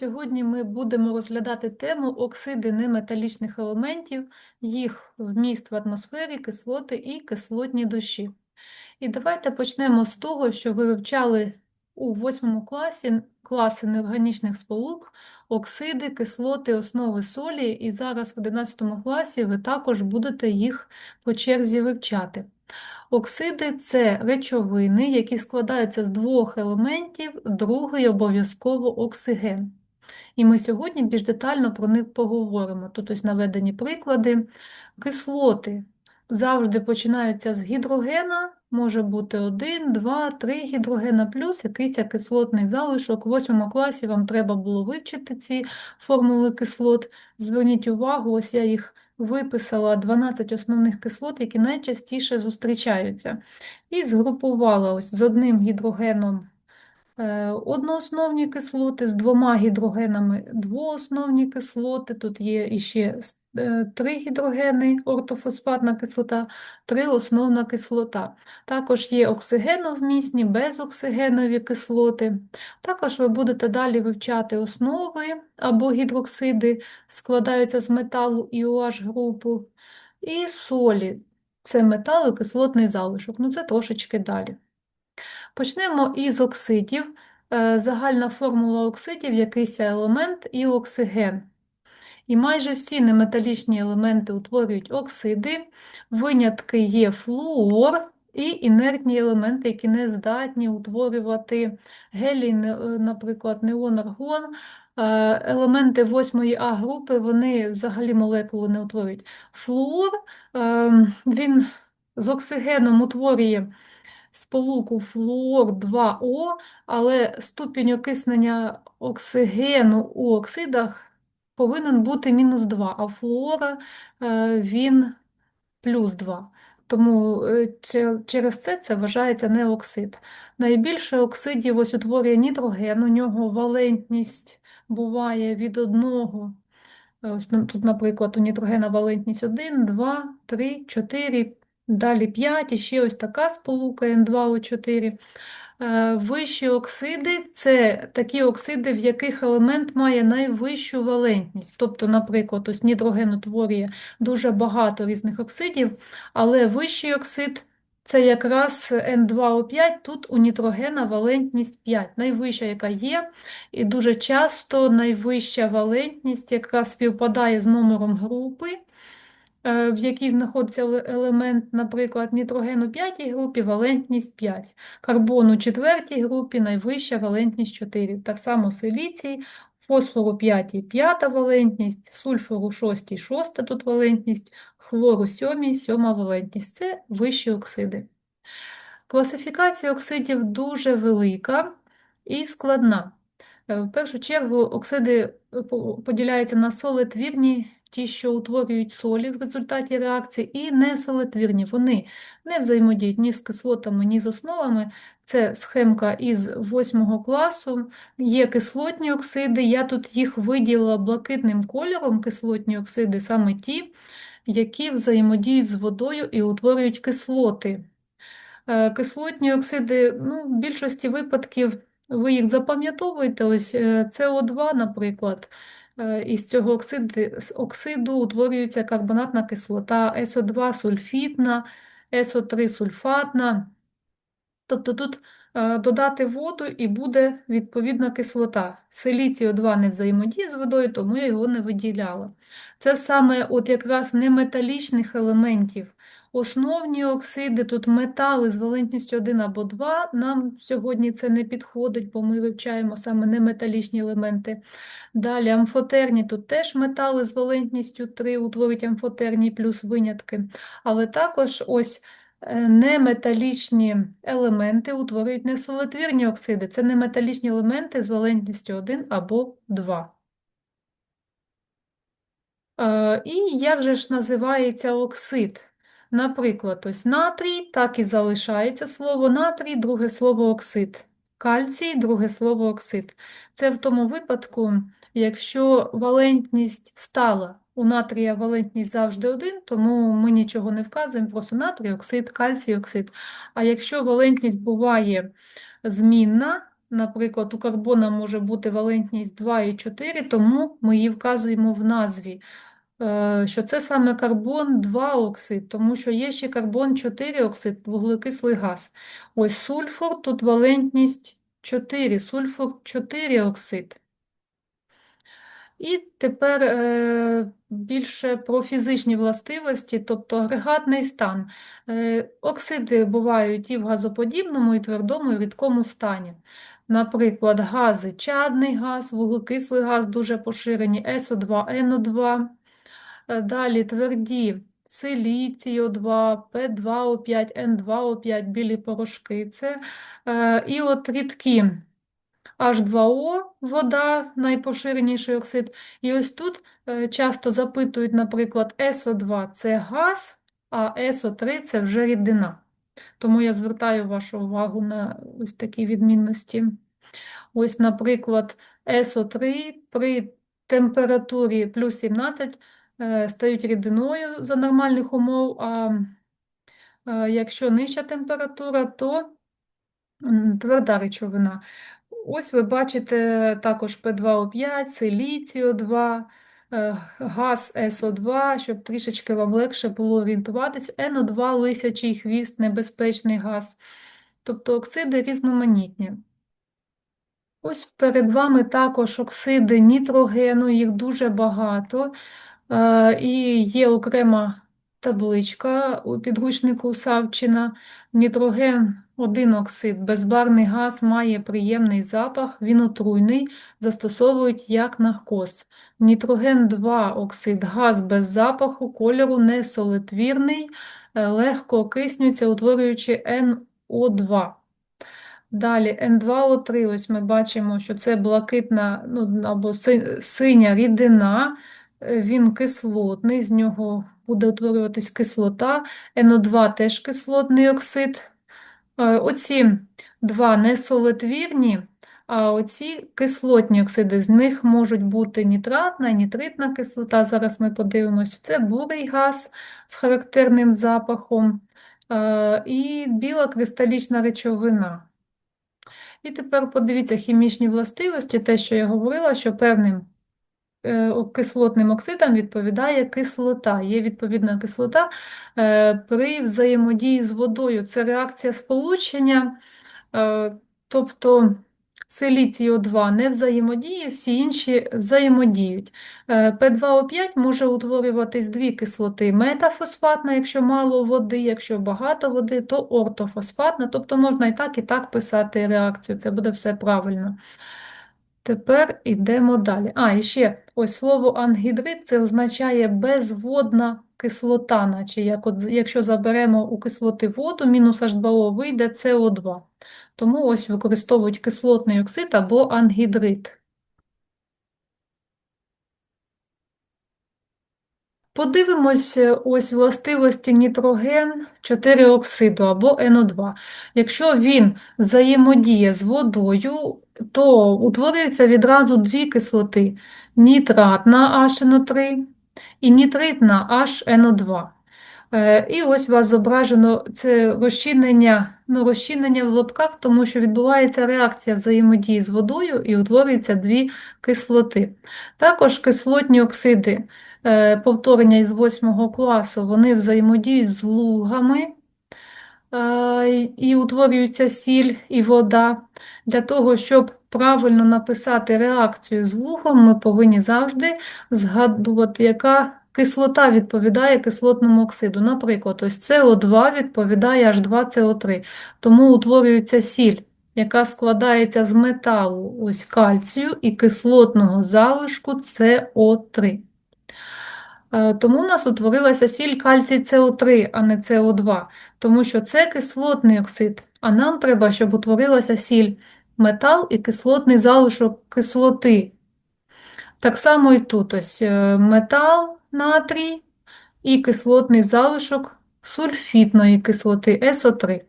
Сьогодні ми будемо розглядати тему оксиди неметалічних елементів, їх вміст в атмосфері, кислоти і кислотні дощі. І давайте почнемо з того, що ви вивчали у восьмому класі класи неорганічних сполук, оксиди, кислоти, основи солі, і зараз в 11 класі ви також будете їх по черзі вивчати. Оксиди це речовини, які складаються з двох елементів, другий обов'язково оксиген. І ми сьогодні більш детально про них поговоримо. Тут ось наведені приклади. Кислоти завжди починаються з гідрогена, може бути один, два, три гідрогена, плюс якийсь кислотний залишок. В восьмому класі вам треба було вивчити ці формули кислот. Зверніть увагу, ось я їх виписала 12 основних кислот, які найчастіше зустрічаються. І згрупувала ось з одним гідрогеном одноосновні кислоти, з двома гідрогенами двоосновні кислоти. Тут є іще е, три гідрогени, ортофосфатна кислота, триосновна кислота. Також є оксигеновмісні, безоксигенові кислоти. Також ви будете далі вивчати основи або гідроксиди, складаються з металу і OH групу, і солі. Це метал і кислотний залишок. Ну, це трошечки далі. Почнемо із оксидів. Е, Загальна формула оксидів якийсь елемент і оксиген. І майже всі неметалічні елементи утворюють оксиди, винятки є флуор і інертні елементи, які не здатні утворювати гелій, наприклад, неон, аргон. Е, Елементи 8 А групи, вони взагалі молекули не утворюють. Флуор, е, він з оксигеном утворює сполуку флуор 2О, але ступінь окиснення оксигену у оксидах повинен бути мінус 2, а флуора е, він плюс 2. Тому е, через це це вважається не оксид. Найбільше оксидів ось утворює нітроген, у нього валентність буває від 1 Ось ну, тут, наприклад, у нітрогена валентність 1, 2, 3, 4, далі 5, і ще ось така сполука N2O4. Е, Вищі оксиди це такі оксиди, в яких елемент має найвищу валентність. Тобто, наприклад, ось нітроген утворює дуже багато різних оксидів, але вищий оксид це якраз N2O5, тут у нітрогена валентність 5, найвища, яка є. І дуже часто найвища валентність якраз співпадає з номером групи, в якій знаходиться елемент, наприклад, нітрогену 5 групі валентність 5, карбону 4 групі найвища валентність 4. Так само силіцій, фосфору 5 5 валентність, сульфуру 6 6 тут валентність, хлору 7 7 валентність. Це вищі оксиди. Класифікація оксидів дуже велика і складна. Е, В першу чергу оксиди е, поділяються на солитвірні, ті, що утворюють солі в результаті реакції, і несолитвірні. Вони не взаємодіють ні з кислотами, ні з основами. Це схемка із 8 класу. Є кислотні оксиди. Я тут їх виділила блакитним кольором, кислотні оксиди, саме ті, які взаємодіють з водою і утворюють кислоти. Е, Кислотні оксиди, ну, в більшості випадків ви їх запам'ятовуєте. Ось е, СО2, наприклад, із цього оксиди, з оксиду утворюється карбонатна кислота, СО2 сульфітна, СО3 сульфатна. Тобто тут е, додати воду і буде відповідна кислота. Силіцій О2 не взаємодіє з водою, тому я його не виділяла. Це саме от якраз неметалічних елементів. Основні оксиди, тут метали з валентністю 1 або 2, нам сьогодні це не підходить, бо ми вивчаємо саме неметалічні елементи. Далі амфотерні, тут теж метали з валентністю 3 утворюють амфотерні плюс винятки. Але також ось е, неметалічні елементи утворюють несолитвірні оксиди. Це неметалічні елементи з валентністю 1 або 2. Е, І як же ж називається оксид? Наприклад, ось натрій, так і залишається слово натрій, друге слово оксид. Кальцій, друге слово оксид. Це в тому випадку, якщо валентність стала. У натрія валентність завжди один, тому ми нічого не вказуємо, просто натрій, оксид, кальцій, оксид. А якщо валентність буває змінна, наприклад, у карбона може бути валентність 2 і 4, тому ми її вказуємо в назві, е, що це саме карбон 2 оксид, тому що є ще карбон 4 оксид, вуглекислий газ. Ось сульфур, тут валентність 4, сульфур 4 оксид. І тепер е, більше про фізичні властивості, тобто агрегатний стан. Е, оксиди бувають і в газоподібному, і твердому, і рідкому стані. Наприклад, гази чадний газ, вуглекислий газ дуже поширені, СО2, НО2. Е, Далі тверді силіцій О2, П2О5, Н2О5, білі порошки. Це, е, і от рідкі. H2O, вода, найпоширеніший оксид. І ось тут е, часто запитують, наприклад, СО2 це газ, а СО3 це вже рідина. Тому я звертаю вашу увагу на ось такі відмінності. Ось, наприклад, СО3 при температурі плюс 17 е, стають рідиною за нормальних умов, а е, якщо нижча температура, то тверда речовина. Ось ви бачите також П2О5, силіцію 2, е, газ СО2, щоб трішечки вам легше було орієнтуватись. НО2 лисячий хвіст, небезпечний газ. Тобто оксиди різноманітні. Ось перед вами також оксиди нітрогену, їх дуже багато. І є окрема табличка у підручнику Савчина. Нітроген один оксид, безбарний газ, має приємний запах, він отруйний, застосовують як наркоз. Нітроген 2 оксид, газ без запаху, кольору, не солитвірний, е, легко окиснюється, утворюючи НО2. Далі N2O3, ось ми бачимо, що це блакитна ну, або синя рідина, він кислотний, з нього буде утворюватись кислота. NO2 теж кислотний оксид. Е, Оці два несолитвірні, а оці кислотні оксиди, з них можуть бути нітратна нітритна кислота. Зараз ми подивимося, це бурий газ з характерним запахом е, і біла кристалічна речовина. І тепер подивіться хімічні властивості, те, що я говорила, що певним е, кислотним оксидам відповідає кислота. Є відповідна кислота е, при взаємодії з водою. Це реакція сполучення, е, тобто силіцій О2 не взаємодіє, всі інші взаємодіють. Е, П2О5 може утворюватись дві кислоти: метафосфатна, якщо мало води, якщо багато води, то ортофосфатна, тобто можна і так, і так писати реакцію, це буде все правильно. Тепер йдемо далі. А, і ще ось слово ангідрид це означає безводна кислота, наче як от, якщо заберемо у кислоти воду, мінус H2O вийде СО2. Тому ось використовують кислотний оксид або ангідрид. Подивимось е, ось властивості нітроген 4 оксиду або НО2. Якщо він взаємодіє з водою, то утворюються відразу дві кислоти: нітратна HNO3 і нітритна HNO2. Е, І ось у вас зображено це розчинення, ну, розчинення в лобках, тому що відбувається реакція взаємодії з водою і утворюються дві кислоти. Також кислотні оксиди повторення із 8 класу, вони взаємодіють з лугами е, і утворюється сіль і вода. Для того, щоб правильно написати реакцію з лугом, ми повинні завжди згадувати, яка кислота відповідає кислотному оксиду. Наприклад, ось СО2 відповідає H2CO3, тому утворюється сіль. Яка складається з металу, ось кальцію і кислотного залишку СО3. Е, Тому у нас утворилася сіль кальцій СО3, а не СО2, тому що це кислотний оксид, а нам треба, щоб утворилася сіль метал і кислотний залишок кислоти. Так само і тут ось е, метал натрій і кислотний залишок сульфітної кислоти СО3.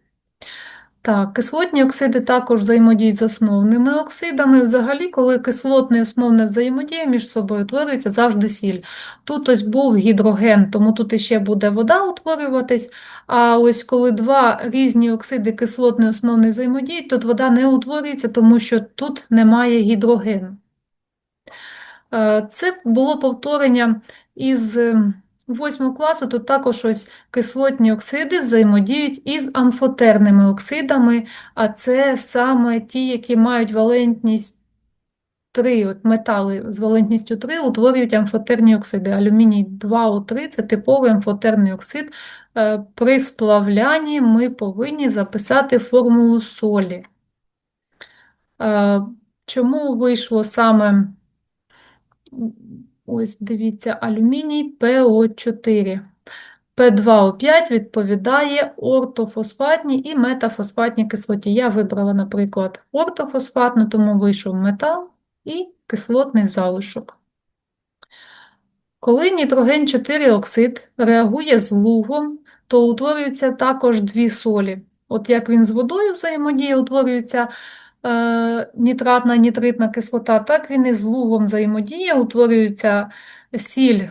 Так, кислотні оксиди також взаємодіють з основними оксидами. Взагалі, коли кислотне і основне взаємодія між собою, утворюється завжди сіль. Тут ось був гідроген, тому тут іще буде вода утворюватись. А ось коли два різні оксиди кислотний і основний взаємодіють, тут вода не утворюється, тому що тут немає гідрогену. Е, Це було повторення із ем, восьмого класу. Тут також ось кислотні оксиди взаємодіють із амфотерними оксидами, а це саме ті, які мають валентність 3, от метали з валентністю 3 утворюють амфотерні оксиди. Алюміній 2О3 – це типовий амфотерний оксид. Е, При сплавлянні ми повинні записати формулу солі. Е, Чому вийшло саме Ось дивіться, алюміній ПО4. П2О5 відповідає ортофосфатній і метафосфатній кислоті. Я вибрала, наприклад, ортофосфатну, тому вийшов метал і кислотний залишок. Коли нітроген 4 оксид реагує з лугом, то утворюються також дві солі. От як він з водою взаємодіє, утворюється нітратна нітритна кислота, так він і з лугом взаємодіє, утворюється сіль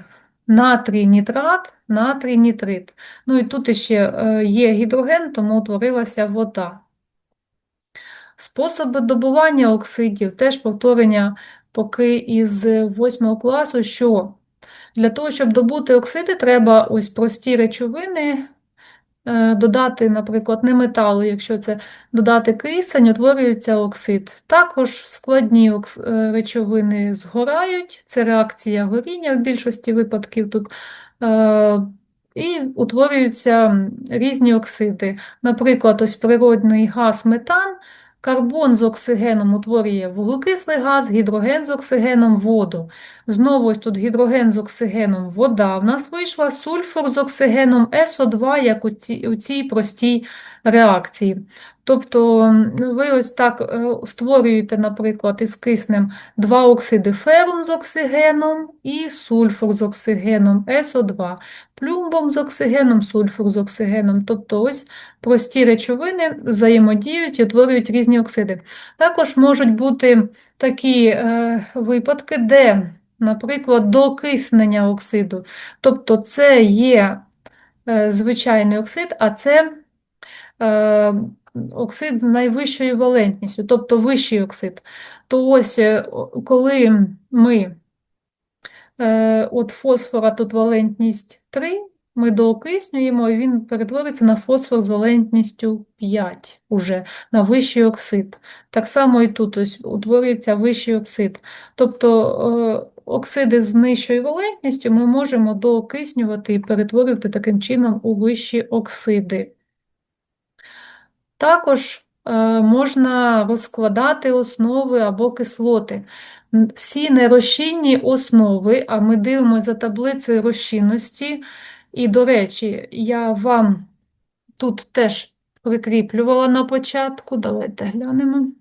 натрій нітрат, натрій нітрит. Ну і тут ще е, є гідроген, тому утворилася вода. Способи добування оксидів, теж повторення поки із 8 класу, що для того, щоб добути оксиди, треба ось прості речовини е, додати, наприклад, не металу, якщо це додати кисень, утворюється оксид. Також складні е, речовини згорають, це реакція горіння в більшості випадків тут. е, І утворюються різні оксиди. Наприклад, ось природний газ метан, карбон з оксигеном утворює вуглекислий газ, гідроген з оксигеном воду. Знову ось тут гідроген з оксигеном вода. В нас вийшла сульфур з оксигеном СО2, як у цій, простій реакції. Тобто ви ось так е, створюєте, наприклад, із киснем два оксиди ферум з оксигеном і сульфур з оксигеном СО2, плюмбом з оксигеном, сульфур з оксигеном. Тобто ось прості речовини взаємодіють і утворюють різні оксиди. Також можуть бути такі е, випадки, де, наприклад, докиснення оксиду. Тобто це є е, звичайний оксид, а це оксид з найвищою валентністю, тобто вищий оксид. То ось, е, коли ми е, от фосфора тут валентність 3, ми доокиснюємо, і він перетвориться на фосфор з валентністю 5 уже, на вищий оксид. Так само і тут ось утворюється вищий оксид. Тобто е, оксиди з нижчою валентністю ми можемо доокиснювати і перетворювати таким чином у вищі оксиди. Також е, можна розкладати основи або кислоти. Всі нерозчинні основи, а ми дивимося за таблицею розчинності. І, до речі, я вам тут теж прикріплювала на початку. Давайте глянемо.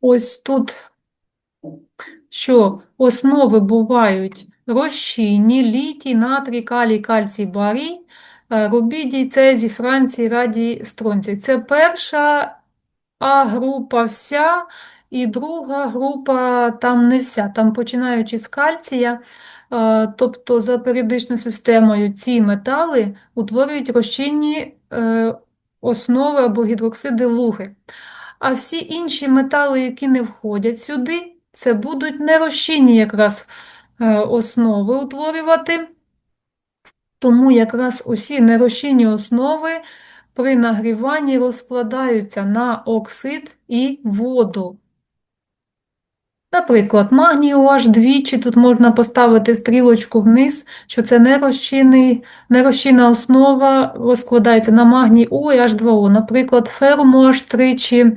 Ось тут що основи бувають розчинні, літій, натрій, калій, кальцій, барій, е, рубідій, цезій, францій, радій, стронцій. Це перша А група вся, і друга група там не вся. Там починаючи з кальція, е, тобто за періодичною системою ці метали утворюють розчинні е, основи або гідроксиди луги. А всі інші метали, які не входять сюди, це будуть нерозчинні якраз е, основи утворювати. Тому якраз усі нерозчинні основи при нагріванні розкладаються на оксид і воду. Наприклад, магній OH двічі, тут можна поставити стрілочку вниз, що це нерозчинна основа розкладається на магній О і H2O. Наприклад, ферум OH тричі,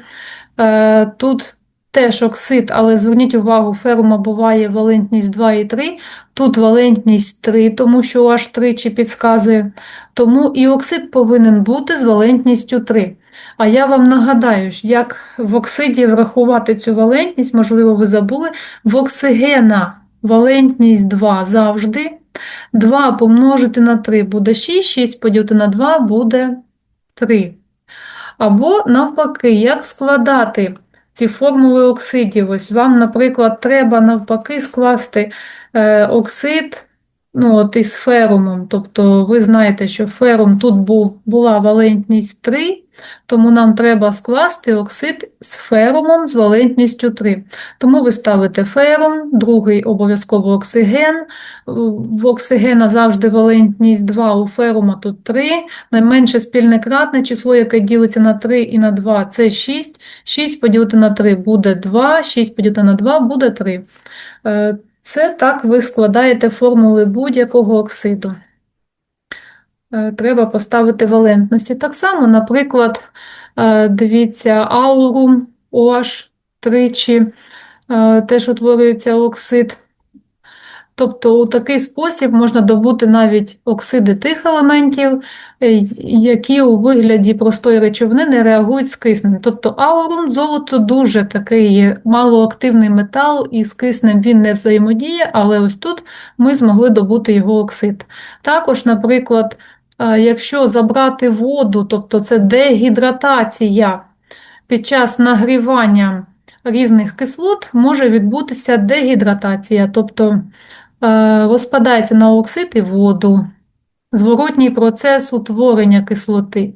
е, тут теж оксид, але зверніть увагу, ферума буває валентність 2 і 3, тут валентність 3, тому що OH тричі підказує. Тому і оксид повинен бути з валентністю 3. А я вам нагадаю, як в оксиді врахувати цю валентність, можливо, ви забули, в оксигена валентність 2 завжди, 2 помножити на 3 буде 6, 6 поділити на 2 буде 3. Або навпаки, як складати ці формули оксидів? Ось вам, наприклад, треба навпаки скласти е, оксид ну, от із ферумом. Тобто ви знаєте, що ферум тут був, була валентність 3, тому нам треба скласти оксид з ферумом з валентністю 3. Тому ви ставите ферум, другий обов'язково оксиген. В оксигена завжди валентність 2, у ферума тут 3. Найменше спільне кратне число, яке ділиться на 3 і на 2, це 6. 6 поділити на 3 буде 2, 6 поділити на 2 буде 3. Е, Це так ви складаєте формули будь-якого оксиду. Е, Треба поставити валентності. Так само, наприклад, е, дивіться, аурум OH тричі е, теж утворюється оксид. Тобто у такий спосіб можна добути навіть оксиди тих елементів, які у вигляді простої речовини не реагують з киснем. Тобто аурум, золото дуже такий малоактивний метал, і з киснем він не взаємодіє, але ось тут ми змогли добути його оксид. Також, наприклад, якщо забрати воду, тобто це дегідратація під час нагрівання різних кислот, може відбутися дегідратація, тобто е, розпадається на оксид і воду, зворотній процес утворення кислоти.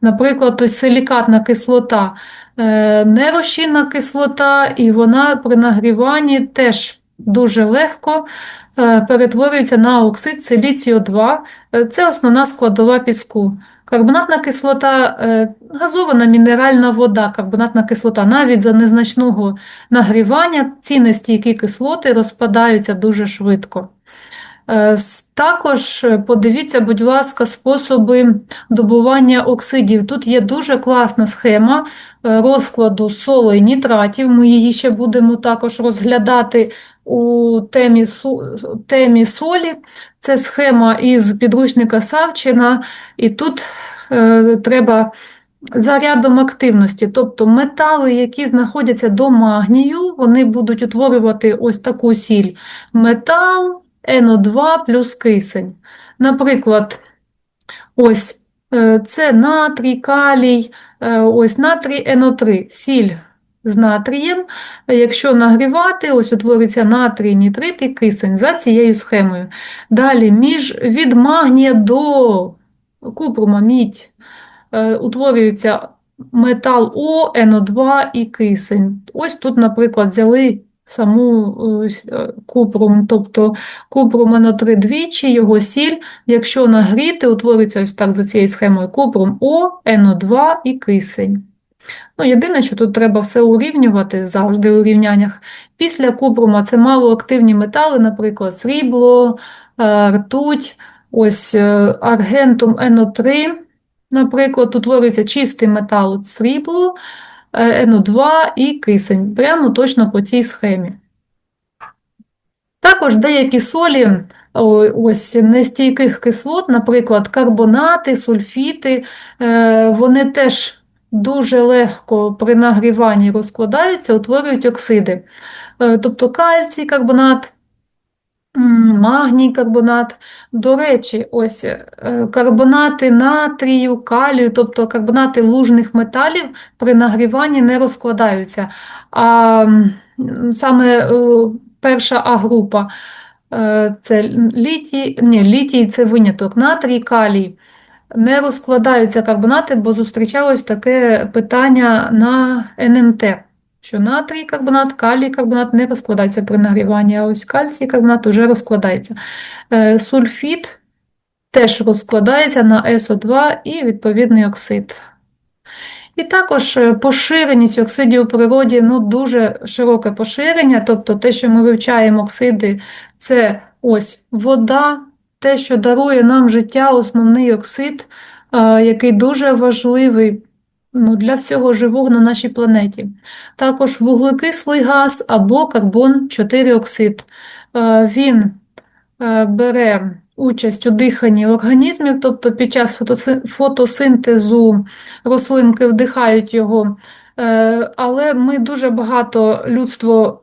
Наприклад, ось силікатна кислота, е, нерозчинна кислота, і вона при нагріванні теж дуже легко е, перетворюється на оксид силіцію 2. Е, Це основна складова піску. Карбонатна кислота, е, газована мінеральна вода, карбонатна кислота, навіть за незначного нагрівання ці нестійкі кислоти розпадаються дуже швидко. Е, Також е, подивіться, будь ласка, способи добування оксидів. Тут є дуже класна схема е, розкладу солей нітратів. Ми її ще будемо також розглядати у темі, темі солі. Це схема із підручника Савчина, і тут е, треба за рядом активності, тобто метали, які знаходяться до магнію, вони будуть утворювати ось таку сіль. Метал НО2 плюс кисень. Наприклад, ось е, це натрій, калій, е, ось натрій НО3, сіль з натрієм. Якщо нагрівати, ось утворюється натрій, нітрит і кисень за цією схемою. Далі, між, від магнія до купрума, мідь, е, утворюється метал О, НО2 і кисень. Ось тут, наприклад, взяли саму е, купрум, тобто купрум НО3 двічі, його сіль, якщо нагріти, утворюється ось так за цією схемою купрум О, НО2 і кисень. Ну, єдине, що тут треба все урівнювати завжди у рівняннях. Після купрума це малоактивні метали, наприклад, срібло, е, ртуть, ось е, аргентум НО3, наприклад, утворюється чистий метал срібло, НО2 і кисень, прямо точно по цій схемі. Також деякі солі ось нестійких кислот, наприклад, карбонати, сульфіти, е, вони теж дуже легко при нагріванні розкладаються, утворюють оксиди. Е, Тобто кальцій карбонат, магній карбонат. До речі, ось е, карбонати натрію, калію, тобто карбонати лужних металів при нагріванні не розкладаються. А саме е, перша А-група е, це літій, ні, літій це виняток, натрій, калій. Не розкладаються карбонати, бо зустрічалось таке питання на НМТ, що натрій карбонат, калій карбонат не розкладаються при нагріванні, а ось кальцій карбонат вже розкладається. Е, Сульфід теж розкладається на СО2 і відповідний оксид. І також е, поширеність оксидів у природі ну, дуже широке поширення, тобто те, що ми вивчаємо оксиди, це ось вода, те, що дарує нам життя, основний оксид, е, який дуже важливий ну, для всього живого на нашій планеті. Також вуглекислий газ або карбон-4 оксид. Е, Він е, бере участь у диханні організмів, тобто під час фотосинтезу рослинки вдихають його, Е, але ми дуже багато людство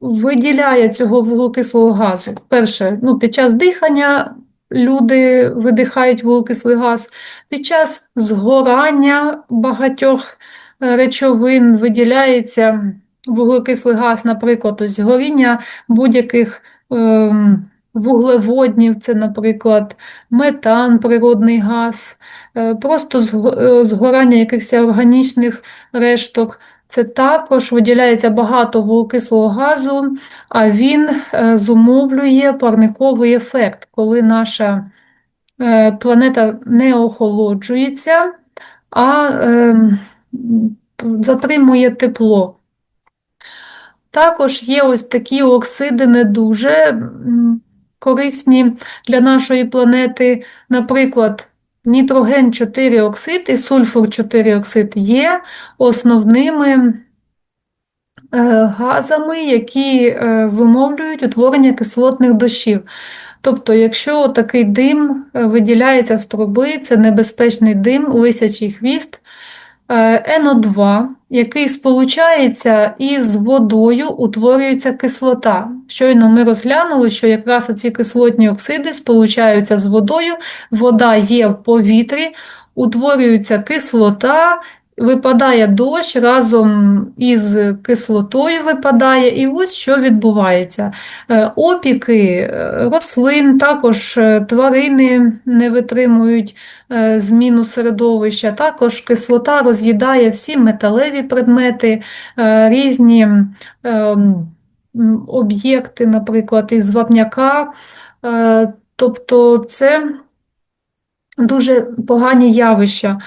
виділяє цього вуглекислого газу? Перше, ну, під час дихання люди видихають вуглекислий газ, під час згорання багатьох е, речовин виділяється вуглекислий газ, наприклад, ось горіння будь-яких ем, вуглеводнів, це, наприклад, метан, природний газ, е, просто е, згорання якихось органічних решток. Це також виділяється багато вуглекислого газу, а він е, зумовлює парниковий ефект, коли наша е, планета не охолоджується, а ем, затримує тепло. Також є ось такі оксиди не дуже корисні для нашої планети. Наприклад, нітроген 4 оксид і сульфур 4 оксид є основними е, газами, які е, зумовлюють утворення кислотних дощів. Тобто, якщо такий дим е, виділяється з труби, це небезпечний дим, лисячий хвіст, е, НО2, який сполучається із водою, утворюється кислота. Щойно ми розглянули, що якраз оці кислотні оксиди сполучаються з водою, вода є в повітрі, утворюється кислота, випадає дощ разом із кислотою випадає, і ось що відбувається. Е, Опіки е, рослин, також е, тварини не витримують зміну середовища, також кислота роз'їдає всі металеві предмети, різні ем, об'єкти, наприклад, із вапняка. Тобто це дуже погані явища.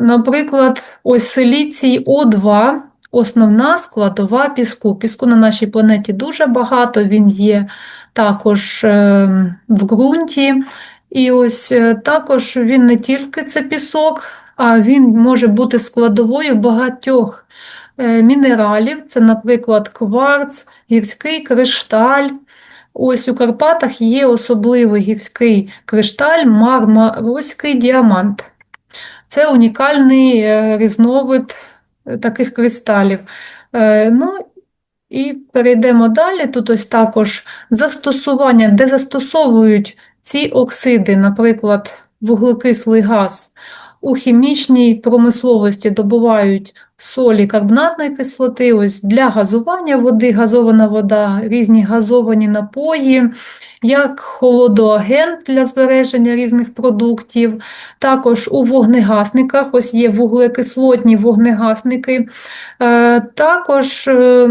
Наприклад, ось силіцій О2 – основна складова піску. Піску на нашій планеті дуже багато, він є також е, в ґрунті. І ось е, також він не тільки це пісок, а він може бути складовою багатьох е, мінералів. Це, наприклад, кварц, гірський кришталь. Ось у Карпатах є особливий гірський кришталь, мармарський діамант. Це унікальний е, різновид е, таких кристалів. Е, Ну і перейдемо далі. Тут ось також застосування, де застосовують ці оксиди, наприклад, вуглекислий газ. У хімічній промисловості добувають солі карбонатної кислоти, ось для газування води, газована вода, різні газовані напої, як холодоагент для збереження різних продуктів. Також у вогнегасниках, ось є вуглекислотні вогнегасники, Е, також е,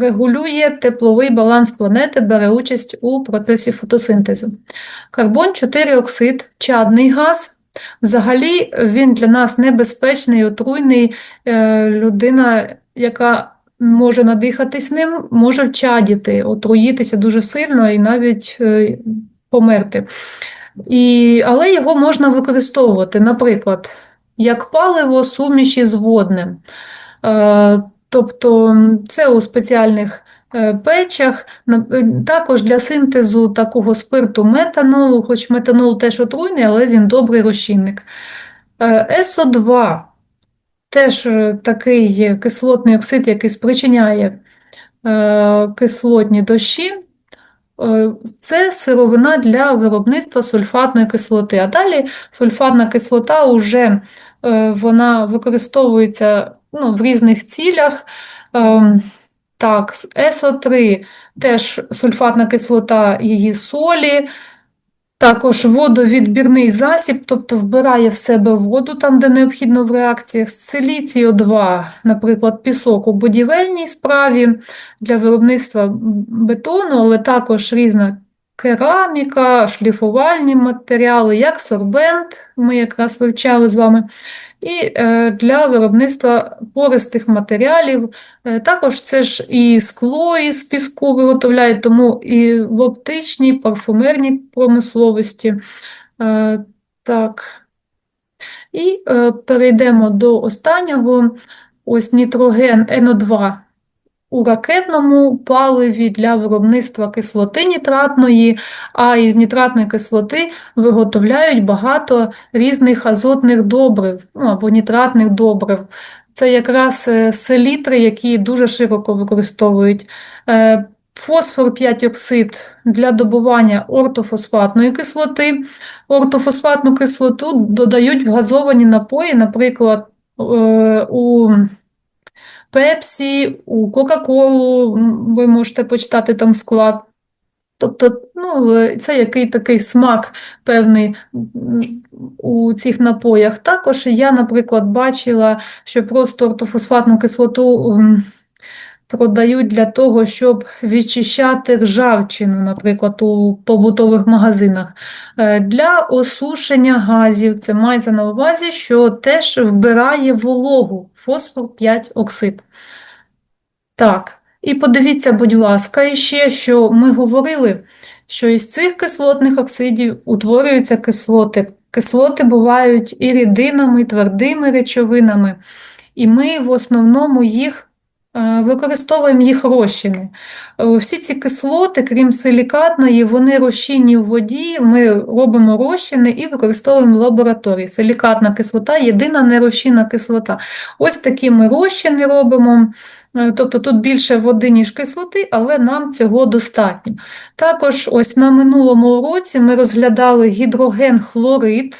регулює тепловий баланс планети, бере участь у процесі фотосинтезу. Карбон 4 оксид, чадний газ. Взагалі він для нас небезпечний, отруйний. Е, Людина, яка може надихатись ним, може вчадіти, отруїтися дуже сильно і навіть е, померти. І, але його можна використовувати, наприклад, як паливо суміші з водним. Е, Тобто це у спеціальних печах, е, також для синтезу такого спирту метанолу, хоч метанол теж отруйний, але він добрий розчинник. Е, СО2 теж е, такий кислотний оксид, який спричиняє е, кислотні дощі. Е, Це сировина для виробництва сульфатної кислоти. А далі сульфатна кислота вже е, вона використовується ну, в різних цілях. Так, СО3 теж сульфатна кислота її солі, також водовідбірний засіб, тобто вбирає в себе воду там, де необхідно в реакціях. Силіцій О2, наприклад, пісок у будівельній справі для виробництва бетону, але також різна кераміка, шліфувальні матеріали, як сорбент, ми якраз вивчали з вами, і е, для виробництва пористих матеріалів. Е, Також це ж і скло із піску виготовляють, тому і в оптичній, парфумерній промисловості. Е, Так. І перейдемо до останнього. Ось нітроген НО2 у ракетному паливі для виробництва кислоти нітратної, а із нітратної кислоти виготовляють багато різних азотних добрив ну, або нітратних добрив. Це якраз е, селітри, які дуже широко використовують. Е, Фосфор 5 оксид для добування ортофосфатної кислоти. Ортофосфатну кислоту додають в газовані напої, наприклад, е, у Пепсі, у Кока-Колу, ви можете почитати там склад. Тобто, ну, це який такий смак певний у цих напоях. Також я, наприклад, бачила, що просто ортофосфатну кислоту продають для того, щоб відчищати ржавчину, наприклад, у побутових магазинах. Е, Для осушення газів, це мається на увазі, що теж вбирає вологу, фосфор 5 оксид. Так, і подивіться, будь ласка, іще, що ми говорили, що із цих кислотних оксидів утворюються кислоти. Кислоти бувають і рідинами, і твердими речовинами, і ми в основному їх використовуємо їх розчини. Е, Всі ці кислоти, крім силікатної, вони розчинні в воді, ми робимо розчини і використовуємо в лабораторії. Силікатна кислота – єдина нерозчинна кислота. Ось такі ми розчини робимо. Е, Тобто тут більше води, ніж кислоти, але нам цього достатньо. Також ось на минулому уроці ми розглядали гідроген-хлорид,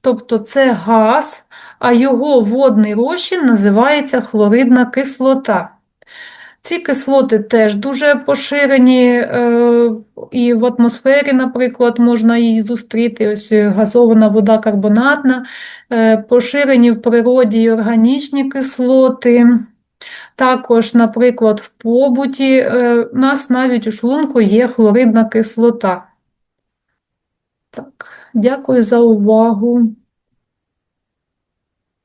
тобто це газ, а його водний розчин називається хлоридна кислота. Ці кислоти теж дуже поширені, е, і в атмосфері, наприклад, можна її зустріти. Ось е, газована вода карбонатна, е, поширені в природі й органічні кислоти. Також, наприклад, в побуті е, у нас навіть у шлунку є хлоридна кислота. Так, дякую за увагу.